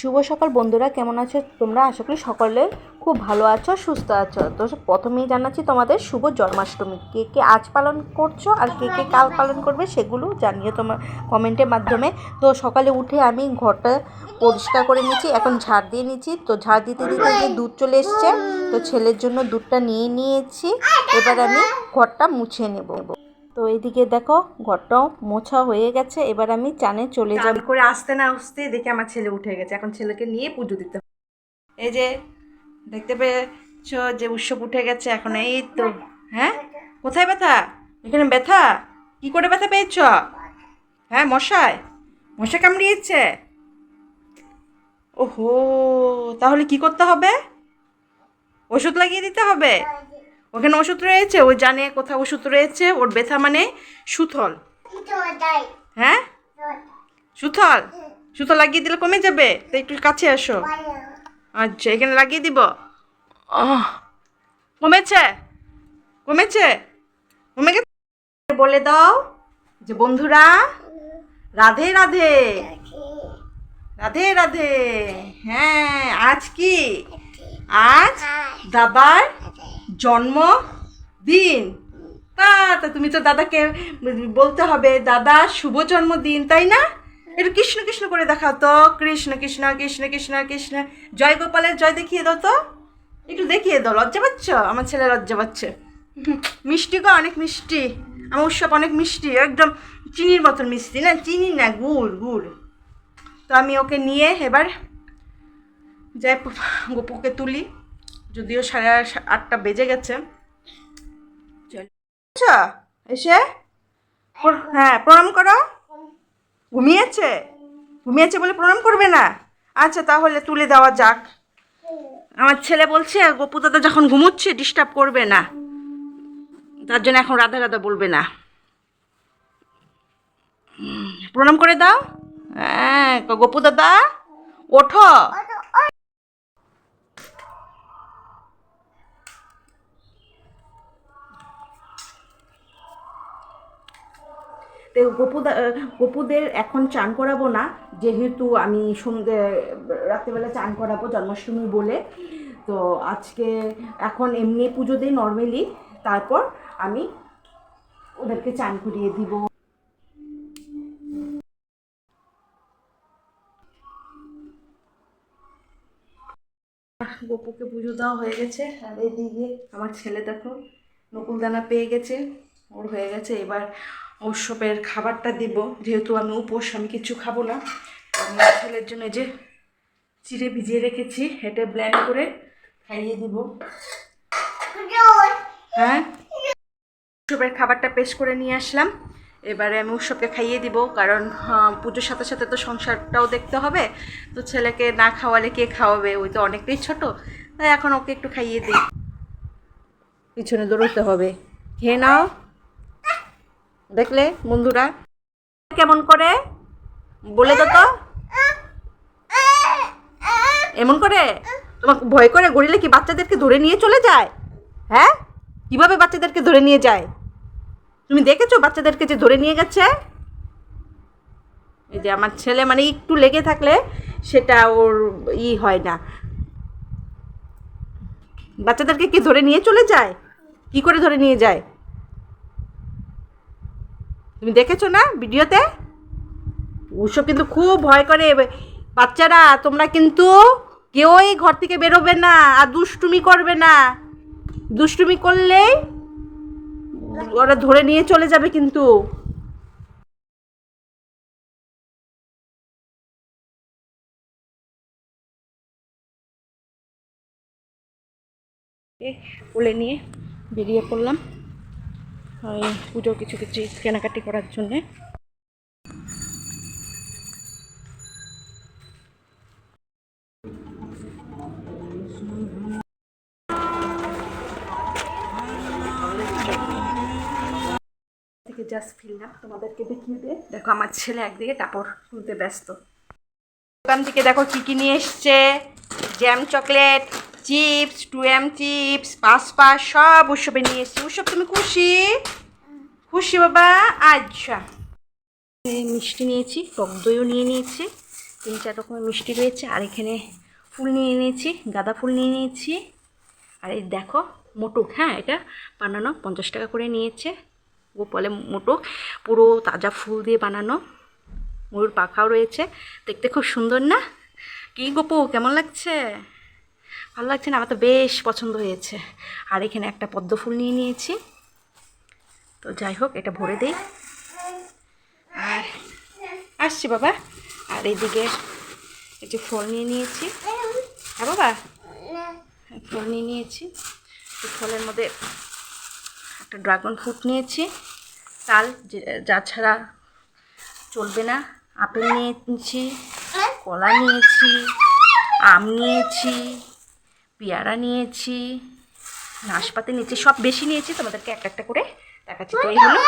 শুভ সকাল বন্ধুরা, কেমন আছো তোমরা? আশা করি সকলে খুব ভালো আছো, সুস্থ আছো। তো প্রথমেই জানাচ্ছি তোমাদের শুভ জন্মাষ্টমী। কে কে আজ পালন করছ আর কে কে কাল পালন করবে সেগুলো জানিয়ে তোমার কমেন্টের মাধ্যমে। তো সকালে উঠে আমি ঘরটা পরিষ্কার করে নিয়েছি, এখন ঝাড় দিয়ে নিয়েছি। তো ঝাড় দিতে দিতে যে দুধ চলে এসছে, তো ছেলের জন্য দুধটা নিয়ে নিয়েছি। এবার আমি ঘরটা মুছে নেব। তো এইদিকে দেখো ঘরটাও মোছা হয়ে গেছে এবার আমি চানে চলে যাব। করে আসতে না আসতে দেখে আমার ছেলে উঠে গেছে এখন ছেলেকে নিয়ে পুজো দিতে হবে। এই যে দেখতে পেয়েছ যে উৎসব উঠে গেছে এখন এই তো হ্যাঁ? কোথায় ব্যথা? এখানে ব্যথা? কি করে ব্যথা পেয়েছ? হ্যাঁ মশায় মশা কামড়িয়েছে? ওহো তাহলে কি করতে হবে? ওষুধ লাগিয়ে দিতে হবে? ওখানে ওষুধ রয়েছে ও জানে কোথাও ওষুধ রয়েছে ওর ব্যথা মানে সুথল। হ্যাঁ? সুথল। সুথল? লাগিয়ে দিলে কমে যাবে? তো একটু কাছে আসো। আচ্ছা এখানে লাগিয়ে দিব। কমেছে? কমেছে? কমে গেছে? বলে দাও যে বন্ধুরা রাধে রাধে। রাধে রাধে। হ্যাঁ আজ কি? আজ দাদার জন্ম দিন তা তা তুমি তো দাদাকে বলতে হবে, দাদা, শুভ জন্মদিন, তাই না? একটু কৃষ্ণ কৃষ্ণ করে দেখাও তো। কৃষ্ণ কৃষ্ণ কৃষ্ণ কৃষ্ণ কৃষ্ণ। জয় গোপালের জয় দেখিয়ে দাও তো। একটু দেখিয়ে দাও, লজ্জা পাচ্ছ? আমার ছেলে লজ্জা পাচ্ছে। মিষ্টি গো, অনেক মিষ্টি। আমার উৎসব অনেক মিষ্টি, একদম চিনির মতন মিষ্টি, না? চিনি না, গুড় গুড়। তো আমি ওকে নিয়ে এবার যাই গোপুকে তুলি। যদিও সাড়ে আট- আটটা বেজে গেছে। চল। আচ্ছা এসে হ্যাঁ প্রণাম করো। ঘুমিয়েছে? ঘুমিয়েছে বলে প্রণাম করবে না? আচ্ছা তাহলে তুলে দেওয়া যাক। আমার ছেলে বলছে গোপু দাদা যখন ঘুমোচ্ছে ডিস্টার্ব করবে না। তার জন্য এখন রাধা রাধা বলবে না। প্রণাম করে দাও। হ্যাঁ গোপু দাদা ওঠো। তো গপুদা গপুদের এখন চান করাবো না। যেহেতু আমি সন্ধ্যে, রাত্রেবেলা চান করাবো জন্মাষ্টমী বলে। তো আজকে এখন এমনি পুজো দিই নর্মালি তারপর আমি ওদেরকে চান করিয়ে দিব। গপুকে পুজো দেওয়া হয়ে গেছে। আর এদিকে আমার ছেলে দেখো নকুলদানা পেয়ে গেছে। ওর হয়ে গেছে। এবার উৎসবের খাবারটা দিব। যেহেতু আমি উপোস, আমি কিছু খাব না। আমি ছেলের জন্য যে চিড়ে ভিজিয়ে রেখেছি এটা ব্ল্যান্ড করে খাইয়ে দিব। হ্যাঁ? উৎসবের খাবারটা পেশ করে নিয়ে আসলাম। এবারে আমি উৎসবকে খাইয়ে দিব, কারণ পুজোর সাথে সাথে তো সংসারটাও দেখতে হবে। তো ছেলেকে না খাওয়ালে কে খাওয়াবে? ওই তো অনেকটাই ছোট। তাই এখন ওকে একটু খাইয়ে দিই। পিছনে দৌড়তে হবে। খেয়ে নাও। দেখলে, বন্ধুরা? কেমন করে? বলে তো তো। এমন করে? তোমাকে ভয় করে গড়িলে কি বাচ্চাদেরকে ধরে নিয়ে চলে যায়? হ্যাঁ? কীভাবে বাচ্চাদেরকে ধরে নিয়ে যায়? তুমি দেখেছ বাচ্চাদেরকে যে ধরে নিয়ে গেছে? এই যে আমার ছেলে মানে একটু লেগে থাকলে সেটা ওর ই হয় না। বাচ্চাদেরকে কি ধরে নিয়ে চলে যায়? কি করে ধরে নিয়ে যায়? তুমি দেখেছ না ভিডিওতে? ওসব কিন্তু খুব ভয় করে বাচ্চারা, তোমরা কিন্তু কেউই ঘর থেকে বেরোবে না, আর দুষ্টুমি করবে না। দুষ্টুমি করলেই ওরা ধরে নিয়ে চলে যাবে কিন্তু। কোলে নিয়ে বেরিয়ে পড়লাম। ওই পুজো কিছু কিছু কেনাকাটি করার জন্যে। জাস্ট ফিরলাম, তোমাদেরকে দেখিয়ে দিয়ে। দেখো আমার ছেলে একদিকে কাপড় তুলতে ব্যস্ত। দোকান থেকে দেখো কি কি নিয়ে এসছে? Jam chocolate chips, two M chips পাঁচ পাঁচ সব উৎসবে নিয়ে এসছি। উৎসব তুমি খুশি? খুশি বাবা? আচ্ছা। মিষ্টি নিয়েছি, টক দইও নিয়ে নিয়েছি। তিন, চার রকমের মিষ্টি রয়েছে, আর এখানে ফুল নিয়ে নিয়েছি, গাঁদা ফুল নিয়ে নিয়েছি। আর এই দেখো, মোটক হ্যাঁ এটা বানানো, পঞ্চাশ টাকা করে নিয়েছে। বলে মোটক, পুরো তাজা ফুল দিয়ে বানানো। ময়ূর পাখাও রয়েছে, দেখতে খুব সুন্দর না? কি গোপু কেমন লাগছে? ভালো লাগছে না, আমার তো বেশ পছন্দ হয়েছে। আর এখানে একটা পদ্ম ফুল নিয়ে নিয়েছি। তো যাই হোক, এটা ভরে দিই। আর আসছি বাবা। আর এইদিকে এই যে ফল নিয়ে নিয়েছি। হ্যাঁ বাবা? ফল নিয়ে নিয়েছি। ফলের মধ্যে একটা ড্রাগন ফ্রুট নিয়েছি। তাল যা ছাড়া চলবে না। আপেল নিয়েছি, কলা নিয়েছি, আম নিয়েছি। পেয়ারা নিয়েছি নাশপাতি নিয়েছি সব বেশি নিয়েছি তোমাদেরকে একটা একটা করে দেখাচ্ছি। তো এই হলো